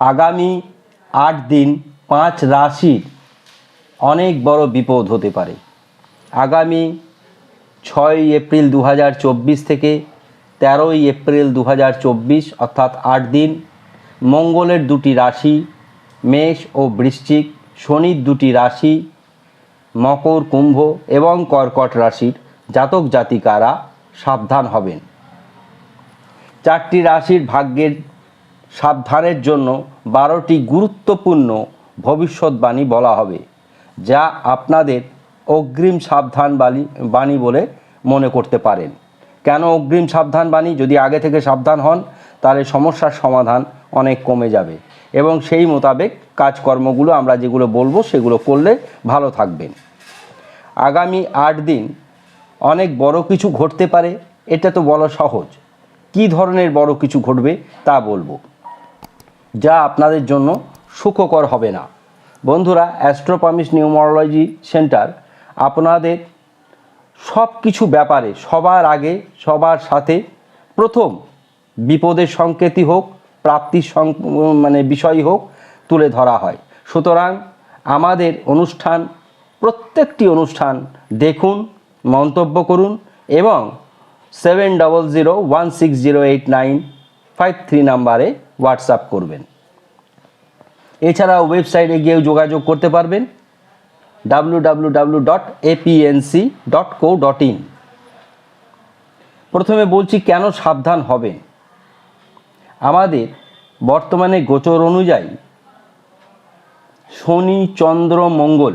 আগামী আট দিন পাঁচ রাশির অনেক বড় বিপদ হতে পারে। আগামী ছয় এপ্রিল দু হাজার চব্বিশ থেকে তেরোই এপ্রিল দু হাজার চব্বিশ, অর্থাৎ আট দিন, মঙ্গলের দুটি রাশি, মেষ ও বৃশ্চিক, শনির দুটি রাশি, মকর কুম্ভ এবং কর্কট রাশির জাতক জাতিকারা সাবধান হবেন। চারটি রাশির ভাগ্যের সাবধানের জন্য বারোটি গুরুত্বপূর্ণ ভবিষ্যৎবাণী বলা হবে, যা আপনাদের অগ্রিম সাবধান বাণী বাণী বলে মনে করতে পারেন। কেন অগ্রিম সাবধান বাণী? যদি আগে থেকে সাবধান হন, তাহলে সমস্যার সমাধান অনেক কমে যাবে এবং সেই মোতাবেক কাজকর্মগুলো আমরা যেগুলো বলব সেগুলো করলে ভালো থাকবেন। আগামী আট দিন অনেক বড় কিছু ঘটতে পারে, এটা তো বলা সহজ। কী ধরনের বড় কিছু ঘটবে তা বলব। যা আপনাদের জন্য সুখকর হবে না। বন্ধুরা অ্যাস্ট্রোপামিস নিউমোরোলজি সেন্টার আপনাদের সব কিছু ব্যাপারে সবার আগে, সবার সাথে প্রথম বিপদের সংকেতই হোক, প্রাপ্তির মানে বিষয় হোক, তুলে ধরা হয়। সুতরাং আমাদের অনুষ্ঠান, প্রত্যেকটি অনুষ্ঠান দেখুন, মন্তব্য করুন এবং seven double zero one six zero eight nine five three নাম্বারে হোয়াটসঅ্যাপ করবেন। এছাড়াও ওয়েবসাইটে গিয়েও যোগাযোগ করতে পারবেন। W dot dot co dot in প্রথমে বলছি, কেন সাবধান হবেন আমাদের বর্তমানে গোচর অনুযায়ী শনি, চন্দ্র, মঙ্গল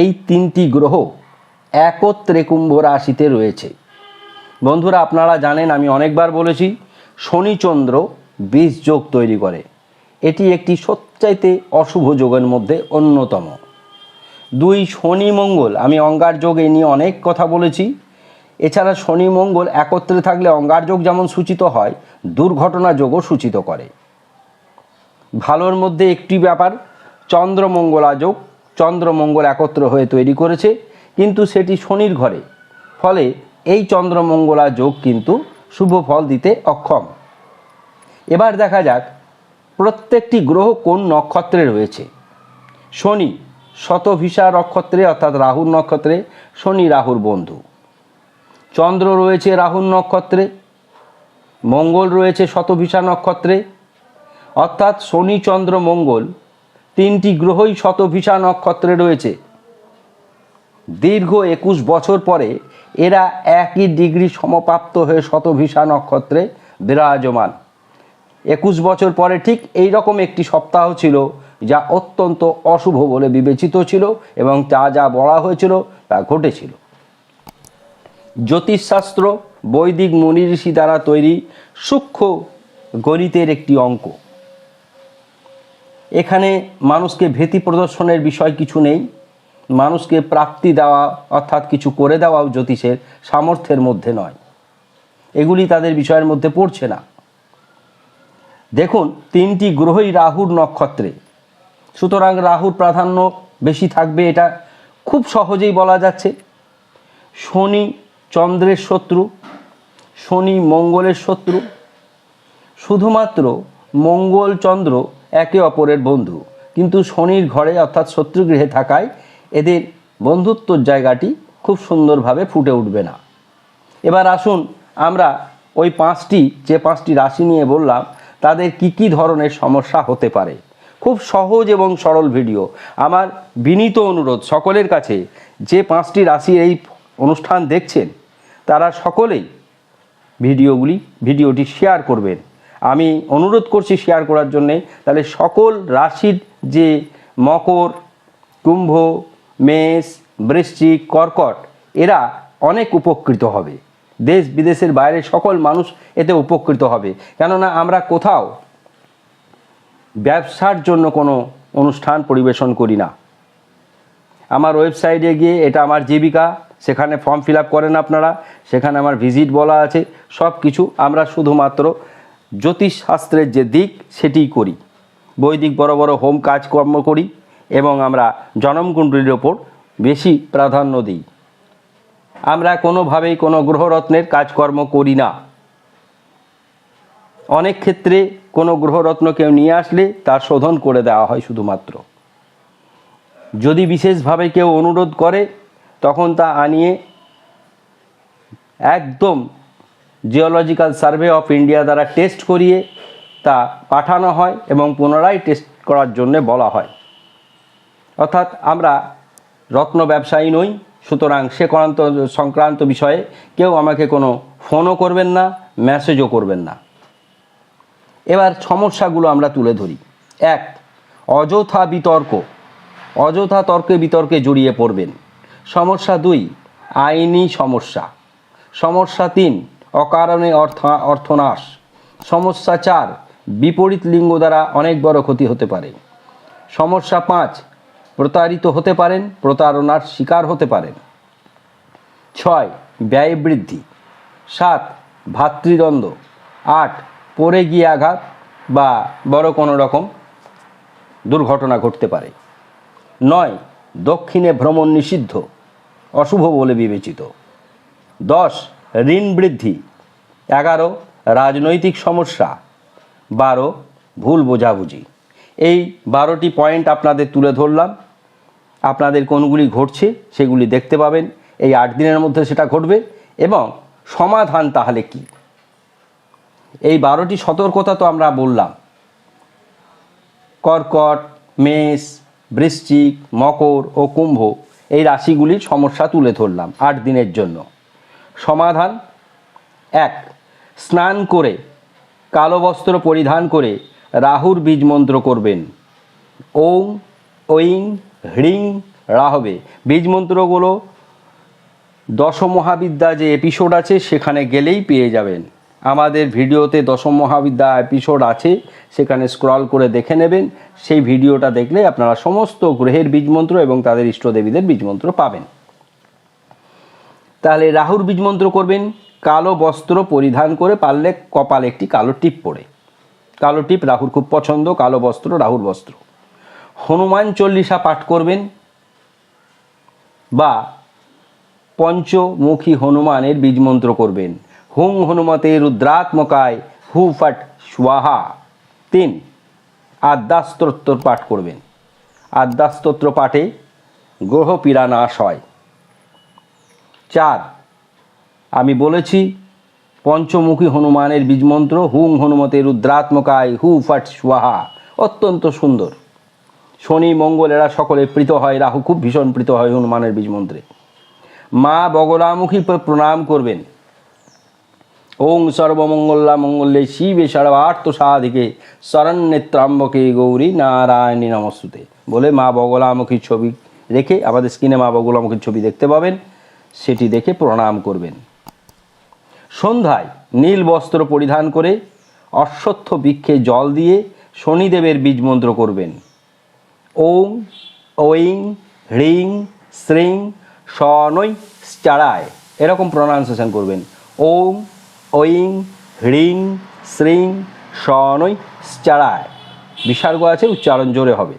এই তিনটি গ্রহ একত্রে কুম্ভ রাশিতে রয়েছে। বন্ধুরা, আপনারা জানেন, আমি অনেকবার বলেছি শনি চন্দ্র বিষ যোগ তৈরি করে। এটি একটি সবচাইতে অশুভ যোগের মধ্যে অন্যতম। দুই শনি মঙ্গল, আমি অঙ্গার যোগ এ নিয়ে অনেক কথা বলেছি। এছাড়া শনি মঙ্গল একত্রে থাকলে অঙ্গার যোগ যেমন সূচিত হয়, দুর্ঘটনা যোগও সূচিত করে। ভালোর মধ্যে একটি ব্যাপার চন্দ্রমঙ্গলা যোগ চন্দ্রমঙ্গল একত্র হয়ে তৈরি করেছে, কিন্তু সেটি শনির ঘরে। ফলে এই চন্দ্রমঙ্গলা যোগ কিন্তু শুভ ফল দিতে অক্ষম। এবার দেখা যাক প্রত্যেকটি গ্রহ কোন নক্ষত্রে রয়েছে। শনি শতভিসা নক্ষত্রে অর্থাৎ রাহুর নক্ষত্রে, শনি রাহুর বন্ধু। চন্দ্র রয়েছে রাহুর নক্ষত্রে, মঙ্গল রয়েছে শতভিসা নক্ষত্রে। অর্থাৎ শনি, চন্দ্র, মঙ্গল তিনটি গ্রহই শতভিসা নক্ষত্রে রয়েছে। দীর্ঘ একুশ বছর পরে এরা একই ডিগ্রি সমপ্রাপ্ত হয়ে শতভিসা নক্ষত্রে বিরাজমান। একুশ বছর পরে ঠিক এই রকম একটি সপ্তাহ ছিল যা অত্যন্ত অশুভ বলে বিবেচিত ছিল এবং তা যা বলা হয়েছিল তা ঘটেছিল। জ্যোতিষশাস্ত্র বৈদিক মুনি ঋষি দ্বারা তৈরি সূক্ষ্ম গণিতের একটি অঙ্ক। এখানে মানুষকে ভীতি প্রদর্শনের বিষয় কিছু নেই। মানুষকে প্রাপ্তি দেওয়া, অর্থাৎ কিছু করে দেওয়াও জ্যোতিষের সামর্থ্যের মধ্যে নয়। এগুলি তাদের বিষয়ের মধ্যে পড়ছে না। দেখুন, তিনটি গ্রহই রাহুর নক্ষত্রে। সুতরাং রাহুর প্রাধান্য বেশি থাকবে, এটা খুব সহজেই বলা যাচ্ছে। শনি চন্দ্রের শত্রু, শনি মঙ্গলের শত্রু। শুধুমাত্র মঙ্গল চন্দ্র একে অপরের বন্ধু। কিন্তু শনির ঘরে, অর্থাৎ শত্রুগৃহে থাকায় এদের বন্ধুত্বর জায়গাটি খুব সুন্দরভাবে ফুটে উঠবে না। এবার আসুন আমরা ওই পাঁচটি, যে পাঁচটি রাশি নিয়ে বললাম, তাদের কি কি ধরনের সমস্যা হতে পারে? খুব সহজ এবং সরল ভিডিও। আমার বিনীত অনুরোধ, সকলের কাছে যে পাঁচটি রাশি এই অনুষ্ঠান দেখছেন, তারা সকলেই ভিডিওগুলি, ভিডিওটি শেয়ার করবেন। আমি অনুরোধ করছি শেয়ার করার জন্যে, তাহলে সকল রাশির যে মকর, কুম্ভ মেষ, বৃশ্চিক, কর্কট, এরা অনেক উপকৃত হবে। দেশ বিদেশের বাইরে সকল মানুষ এতে উপকৃত হবে। কেননা আমরা কোথাও ব্যবসার জন্য কোনো অনুষ্ঠান পরিবেশন করি না। আমার ওয়েবসাইটে গিয়ে এটা আমার জীবিকা, সেখানে ফর্ম ফিল করেন আপনারা, সেখানে আমার ভিজিট বলা আছে সব কিছু আমরা শুধুমাত্র জ্যোতিষশাস্ত্রের যে দিক, সেটিই করি। বৈদিক বড় বড় হোম কাজকর্ম করি। এবং আমরা জনমকুণ্ডলীর ওপর বেশি প্রাধান্য দিই। আমরা কোনোভাবেই কোনো গ্রহরত্নের কাজকর্ম করি না। অনেক ক্ষেত্রে কোনো গ্রহরত্ন কেউ নিয়ে আসলে তার শোধন করে দেওয়া হয় শুধুমাত্র। যদি বিশেষভাবে কেউ অনুরোধ করে, তখন তা আনিয়ে একদম জিওলজিক্যাল সার্ভে অফ ইন্ডিয়া দ্বারা টেস্ট করিয়ে তা পাঠানো হয় এবং পুনরায় টেস্ট করার জন্য বলা হয়। অর্থাৎ আমরা রত্ন ব্যবসায়ী নই, সুতরাং সে করান্ত, সংক্রান্ত বিষয়ে কেউ আমাকে কোনো ফোনও করবেন না, মেসেজও করবেন না। এবার সমস্যাগুলো আমরা তুলে ধরি। এক, অযথা বিতর্ক। অযথা তর্কে বিতর্কে জড়িয়ে পড়বেন। সমস্যা দুই, আইনি সমস্যা। সমস্যা তিন, অকারণে অর্থ, অর্থনাশ। সমস্যা চার, বিপরীত লিঙ্গ দ্বারা অনেক বড় ক্ষতি হতে পারে। সমস্যা পাঁচ প্রতারিত হতে পারেন, প্রতারণার শিকার হতে পারেন। ছয়, ব্যয় বৃদ্ধি। সাত, ভাতৃদ্বন্দ্ব। আট, পড়ে গিয়ে আঘাত বা বড় কোনো রকম দুর্ঘটনা ঘটতে পারে। নয়, দক্ষিণে ভ্রমণ নিষিদ্ধ, অশুভ বলে বিবেচিত। দশ, ঋণ বৃদ্ধি। এগারো, রাজনৈতিক সমস্যা। বারো, ভুল বোঝাবুঝি। এই বারোটি পয়েন্ট আপনাদের তুলে ধরলাম। আপনাদের কোনগুলি ঘটছে সেগুলি দেখতে পাবেন। এই আট দিনের মধ্যে সেটা ঘটবে এবং সমাধান তাহলে কি? এই বারোটি সতর্কতা তো আমরা বললাম। কর্কট, মেষ, বৃশ্চিক, মকর ও কুম্ভ এই রাশিগুলির সমস্যা তুলে ধরলাম আট দিনের জন্য। সমাধান এক, স্নান করে, কালো বস্ত্র পরিধান করে রাহুর বীজ মন্ত্র করবেন। ওং ঐং হ্রিং রাহবে বীজ মন্ত্রগুলো দশ মহাবিদ্যা যে এপিসোড আছে, সেখানে গেলেই পেয়ে যাবেন। আমাদের ভিডিওতে দশম মহাবিদ্যা এপিসোড আছে, সেখানে স্ক্রল করে দেখে নেবেন। সেই ভিডিওটা দেখলে আপনারা সমস্ত গ্রহের বীজমন্ত্র এবং তাদের ইষ্টদেবীদের বীজমন্ত্র পাবেন। তাহলে রাহুর বীজমন্ত্র করবেন। কালো বস্ত্র পরিধান করে পারলে কপালে একটি কালো টিপ পরে কালো টিপ রাহুর খুব পছন্দ, কালো বস্ত্র রাহুর বস্ত্র। হনুমান চল্লিশা পাঠ করবেন বা পঞ্চমুখী হনুমানের বীজমন্ত্র করবেন। হুং হনুমতে রুদ্রাত্মকায় হু ফট স্বাহা। তিন আদ্যাস্তোত্র পাঠ করবেন। আদ্যাস্তোত্র পাঠে গ্রহ পীড়া নাশ হয়। চার, আমি বলেছি পঞ্চমুখী হনুমানের বীজমন্ত্র হুং হনুমতে রুদ্রাত্মকায় হু ফট স্বাহা। অত্যন্ত সুন্দর। শনি, মঙ্গল, এরা সকলে প্রীত হয়, রাহু খুব ভীষণ প্রীত হয় হনুমানের বীজমন্ত্রে মা বগলামুখী প্রণাম করবেন। ওং সর্বমঙ্গলা মঙ্গলে শিবে সর্বার্থ সাধিকে শরণ্যেত্রাম্বকে গৌরী নারায়ণী নমস্তুতে। বলে মা বগলামুখীর ছবি রেখে আমাদের স্ক্রিনে মা বগলামুখীর ছবি দেখতে পাবেন, সেটি দেখে প্রণাম করবেন। সন্ধ্যায় নীল বস্ত্র পরিধান করে অশ্বত্থ বৃক্ষে জল দিয়ে শনিদেবের বীজ মন্ত্র করবেন। ওং ঐং হ্রিং শ্রিং স্বনৈ চারায় এরকম প্রনাউন্সিয়েশন করবেন। ওং ঐং হ্রিং শ্রিং স্বনৈ চারায় বিসর্গ আছে, উচ্চারণ জোরে হবে।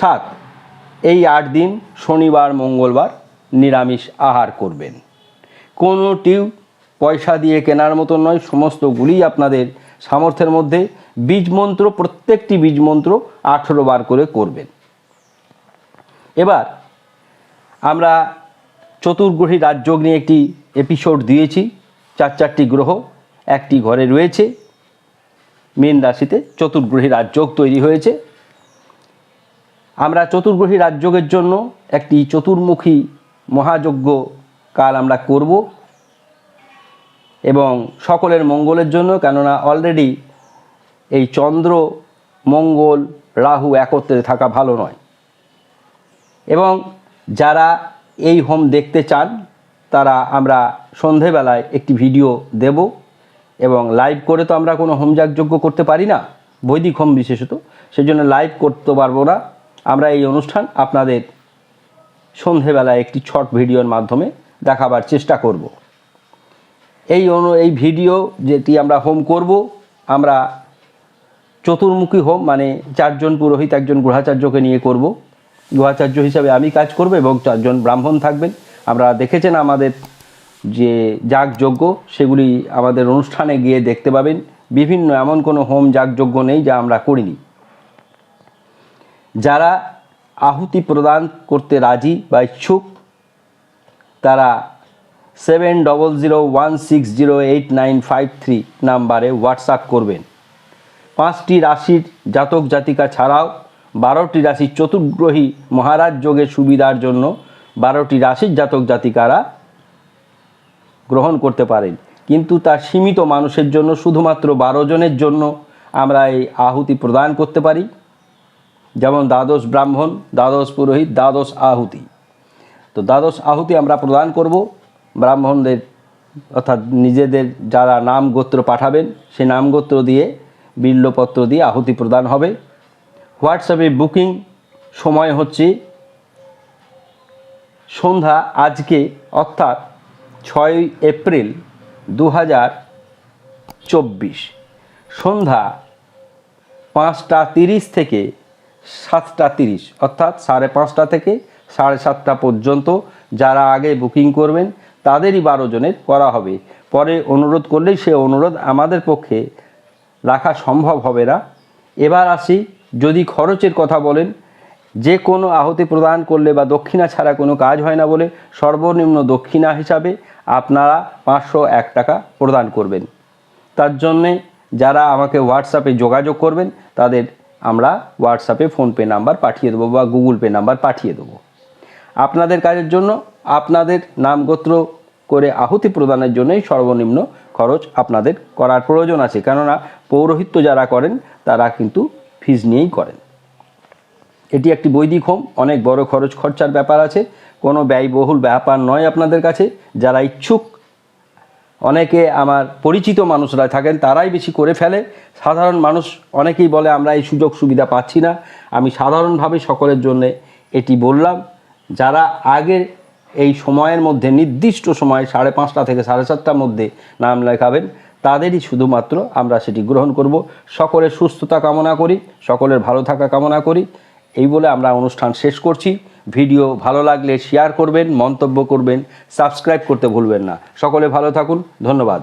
সাত। এই আট দিন, শনিবার, মঙ্গলবার নিরামিষ আহার করবেন। কোনোটিও পয়সা দিয়ে কেনার মতো নয়, সমস্তগুলি আপনাদের সামর্থ্যের মধ্যে বীজ মন্ত্র, প্রত্যেকটি বীজ মন্ত্র আঠেরো বার করে করবেন। এবার আমরা চতুর্গ্রহী রাজযোগ নিয়ে একটি এপিসোড দিয়েছি, চার চারটি গ্রহ, একটি ঘরে রয়েছে। মীন রাশিতে চতুর্গ্রহী রাজযোগ তৈরি হয়েছে। আমরা চতুর্গ্রহী রাজযোগের জন্য একটি চতুর্মুখী মহাযজ্ঞ কাল আমরা করব এবং সকলের মঙ্গলের জন্য, কেননা অলরেডি এই চন্দ্র, মঙ্গল, রাহু একত্রে থাকা ভালো নয়। এবং যারা এই হোম দেখতে চান, তারা আমরা সন্ধেবেলায় একটি ভিডিও দেব এবং লাইভ করে তো আমরা কোনো হোম যাগযজ্ঞ করতে পারি না, বৈদিক হোম বিশেষত। সেজন্য লাইভ করতে পারব না। আমরা এই অনুষ্ঠান আপনাদের সন্ধেবেলায় একটি ছট ভিডিওর মাধ্যমে দেখাবার চেষ্টা করব। এই অনু, এই ভিডিও যেটি আমরা হোম করব, আমরা চতুর্মুখী হোম মানে চারজন পুরোহিত, একজন গ্রহাচার্যকে নিয়ে করব। গ্রহাচার্য হিসাবে আমি কাজ করব এবং চারজন ব্রাহ্মণ থাকবেন। আমরা দেখেছেন আমাদের যে যাগযজ্ঞ, সেগুলি আমাদের অনুষ্ঠানে গিয়ে দেখতে পাবেন। বিভিন্ন এমন কোনো হোম যাগযজ্ঞ নেই যা আমরা করিনি। যারা আহুতি প্রদান করতে রাজি বা ইচ্ছুক, তারা seven double zero one six zero eight nine five three নাম্বারে হোয়াটসঅ্যাপ করবেন। পাঁচটি রাশির জাতক জাতিকা ছাড়াও বারোটি রাশির চতুর্গ্রহী মহারাজ যোগের সুবিধার জন্য বারোটি রাশির জাতক জাতিকারা গ্রহণ করতে পারেন। কিন্তু তার সীমিত মানুষের জন্য শুধুমাত্র বারো জনের জন্য আমরা এই আহুতি প্রদান করতে পারি। যেমন দ্বাদশ ব্রাহ্মণ, দ্বাদশ পুরোহিত, দ্বাদশ আহুতি। তো দ্বাদশ আহুতি আমরা প্রদান করব। ব্রাহ্মণদের অর্থাৎ নিজেদের যারা নাম গোত্র পাঠাবেন, সে নাম গোত্র দিয়ে বিল্লপত্র দিয়ে আহুতি প্রদান হবে। হোয়াটসঅ্যাপে বুকিং সময় হচ্ছে সন্ধ্যা আজকে, অর্থাৎ ছয় এপ্রিল দু চব্বিশ। সন্ধ্যা পাঁচটা তিরিশ থেকে সাতটা তিরিশ, অর্থাৎ সাড়ে পাঁচটা থেকে সাড়ে সাতটা পর্যন্ত যারা আগে বুকিং করবেন, তাদেরই বারো জনের করা হবে। পরে অনুরোধ করলেই সে অনুরোধ আমাদের পক্ষে রাখা সম্ভব হবে না। এবার আসি, যদি খরচের কথা বলেন, যে কোনো আহুতি প্রদান করলে বা দক্ষিণা ছাড়া কোনো কাজ হয় না বলে সর্বনিম্ন দক্ষিণা হিসাবে আপনারা পাঁচশো এক টাকা প্রদান করবেন। তার জন্যে যারা আমাকে হোয়াটসঅ্যাপে যোগাযোগ করবেন, তাদের আমরা হোয়াটসঅ্যাপে ফোনপে নাম্বার পাঠিয়ে দেবো বা গুগল পে নাম্বার পাঠিয়ে দেবো। আপনাদের কাজের জন্য, আপনাদের নাম গোত্র করে আহুতি প্রদানের জন্যই সর্বনিম্ন খরচ আপনাদের করার প্রয়োজন আছে। কেননা পৌরোহিত্য যারা করেন, তারা কিন্তু ফিজ নিয়েই করেন। এটি একটি বৈদিক হোম, অনেক বড় খরচ খরচার ব্যাপার আছে। কোনো ব্যয়বহুল ব্যাপার নয় আপনাদের কাছে। যারা ইচ্ছুক, অনেকে আমার পরিচিত মানুষরা থাকেন, তারাই বেশি করে ফেলে। সাধারণ মানুষ অনেকেই বলে, আমরা এই সুযোগ সুবিধা পাচ্ছি না। আমি সাধারণভাবে সকলের জন্য এটি বললাম। যারা আগের এই সময়ের মধ্যে, নির্দিষ্ট সময়, সাড়ে পাঁচটা থেকে সাড়ে সাতটার মধ্যে নাম লেখাবেন। তাদেরই শুধুমাত্র আমরা সেটি গ্রহণ করব। সকলের সুস্থতা কামনা করি, সকলের ভালো থাকা কামনা করি। এই বলে আমরা অনুষ্ঠান শেষ করছি। ভিডিও ভালো লাগলে শেয়ার করবেন, মন্তব্য করবেন সাবস্ক্রাইব করতে ভুলবেন না। সকলে ভালো থাকুন, ধন্যবাদ।